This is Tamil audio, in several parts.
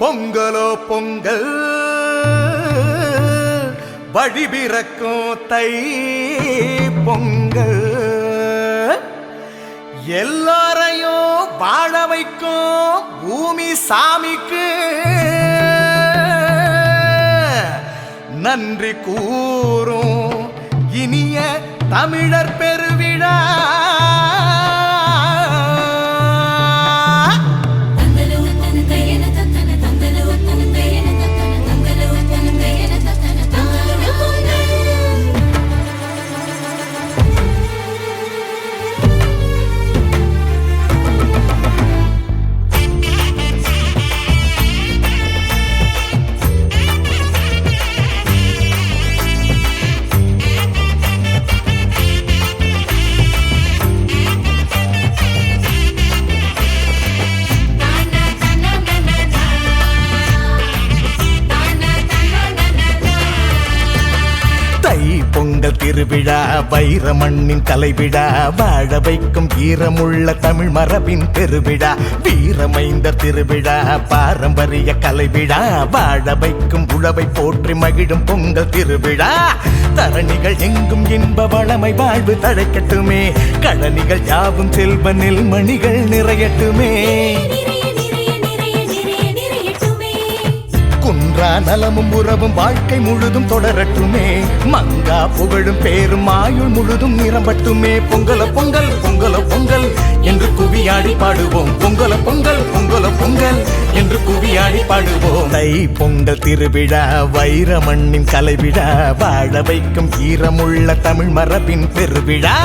பொங்கலோ பொங்கல் வழிபிறக்கும் தை பொங்கல். எல்லாரையும் வாழ வைக்கும் பூமி சாமிக்கு நன்றி கூறும் இனிய தமிழர் பொங்கல் திருவிழா வைர மண்ணின் கலைவிழா வாழ வைக்கும் ஈரமுள்ள தமிழ் மரபின் பெருவிழா வீரமைந்த திருவிழா பாரம்பரிய கலைவிழா வாழ வைக்கும் உழவை போற்றி மகிழும் பொங்கல் திருவிழா. தரணிகள் எங்கும் இன்ப வளமை வாழ்வு தழைக்கட்டுமே கழனிகள் யாவும் செல்வ நெல்மணிகள் நிறையட்டுமே. நலமும் உறவும் வாழ்க்கை முழுதும் தொடரட்டுமே. மங்கா புகழும் பேரும் ஆயுள் முழுதும் நிரம்பட்டுமே. பொங்கல பொங்கல் பொங்கல பொங்கல் என்று குவியாடி பாடுவோம். பொங்கல பொங்கல் பொங்கல பொங்கல் என்று குவியாடி பாடுவோம். தை பொங்கல் திருவிழா வைர மண்ணின் கலைவிழா வாழ வைக்கும் ஈரமுள்ள தமிழ் மரபின் பெருவிழா.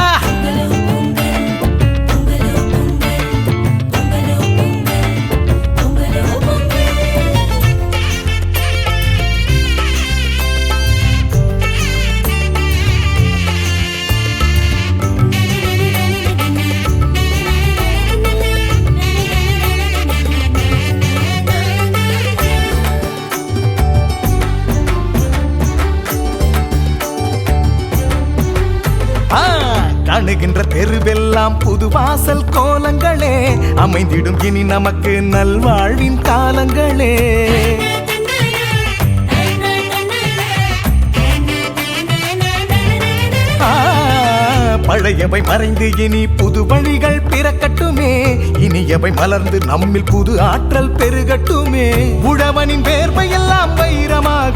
காணுகின்ற தெருவெல்லாம் புது வாசல் கோலங்களே. அமைந்திடும் இனி நமக்கு நல்வாழ்வின் காலங்களே. ஆ, பழையவை மறைந்து இனி புது வழிகள் பிறக்கட்டுமே. இனியவை மலர்ந்து நம்மில் புது ஆற்றல் பெருகட்டுமே. உழவனின் வேர்வையெல்லாம்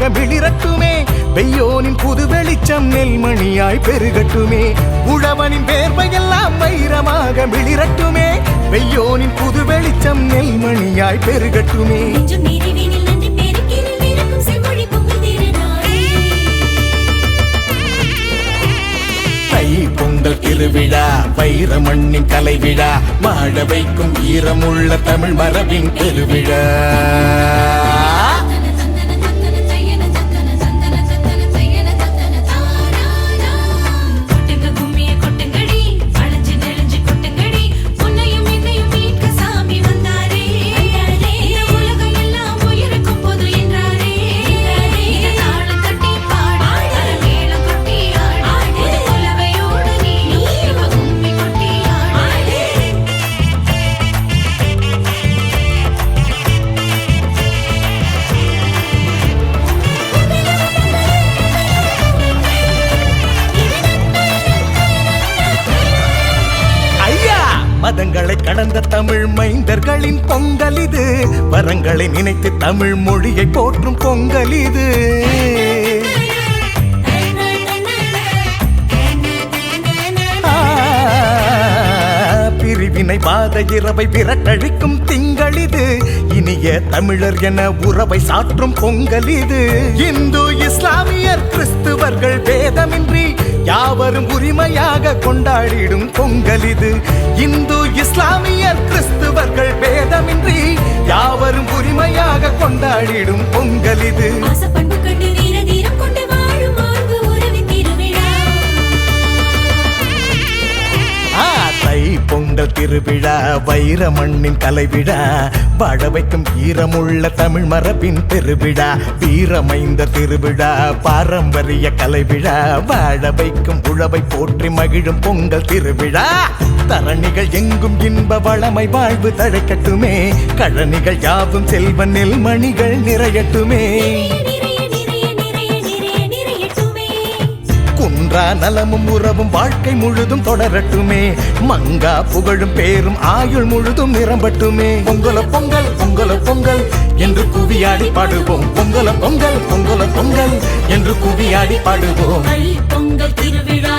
வைரமாக மிளிரட்டுமே பெய்யோனின் புது வெளிச்சம் நெல்மணியாய் பெருகட்டுமே. உழவனின் வேர்வையெல்லாம் வைரமாக மிளிரட்டுமே பெய்யோனின் புது வெளிச்சம் நெல்மணியாய் பெருகட்டுமே. பொங்கல் திருவிழா வைர மண்ணின் கலைவிழா வாழ வைக்கும் ஈரமுள்ள தமிழ் மரபின் பெருவிழா. மதங்களை கடந்த தமிழ் மைந்தர்களின் பொங்கல் இது. வரங்களை நினைத்து தமிழ் மொழியை போற்றும் பொங்கல் இது. பிரிவினை பாத இரவை விரட்டழிக்கும் திங்கள் இது. இனிய தமிழர் என உறவை சாற்றும் பொங்கல் இது. இந்து இஸ்லாமியர் கிறிஸ்துவர்கள் வேதமின்றி யாவரும் உரிமையாக கொண்டாடிடும் பொங்கல் இது. இந்து இஸ்லாமியர் கிறிஸ்துவர்கள் பேதமின்றி யாவரும் உரிமையாக கொண்டாடிடும் திருவிழா வைர மண்ணின் கலைவிழா வாழ வைக்கும் ஈரமுள்ள தமிழ் மரபின் திருவிழா வீரமைந்த திருவிழா பாரம்பரிய கலைவிழா வாழ வைக்கும் உழவை போற்றி மகிழும் பொங்கல் திருவிழா. தரணிகள் எங்கும் இன்ப வளமை வாழ்வு தழைக்கட்டுமே கழனிகள் யாவும் செல்வ நெல்மணிகள் நிறையட்டுமே. மங்கா நலமும் உறவும் வாழ்க்கை முழுதும் தொடரட்டுமே. மங்கா புகழும் பேரும் ஆயுள் முழுதும் நிரம்பட்டுமே. பொங்கல பொங்கல் பொங்கல பொங்கல் என்று குவியாடி பாடுவோம். பொங்கல பொங்கல் பொங்கல பொங்கல் என்று குவியாடி பாடுவோம். பொங்கல் திருவிழா